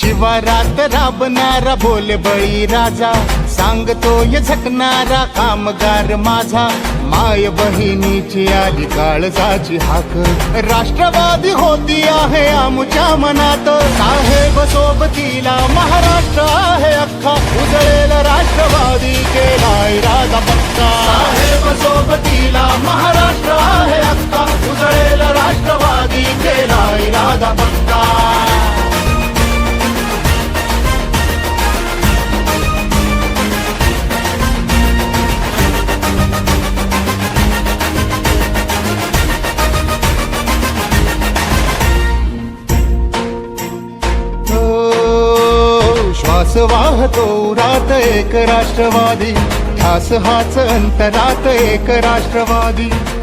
शिवारात राबणारा बोल बळी राजा. सांगतोय झकणारा कामगार माझा. माय बहिणीची आली काळजाची हाक. राष्ट्रवादी होती आहे आमच्या मनात. साहेब सोबतीला महाराष्ट्र आहे अख्खा. उजळेल राष्ट्रवादी केलाय. श्वास वाहतो रात एक राष्ट्रवादी. ठास हाच अंतरात एक राष्ट्रवादी.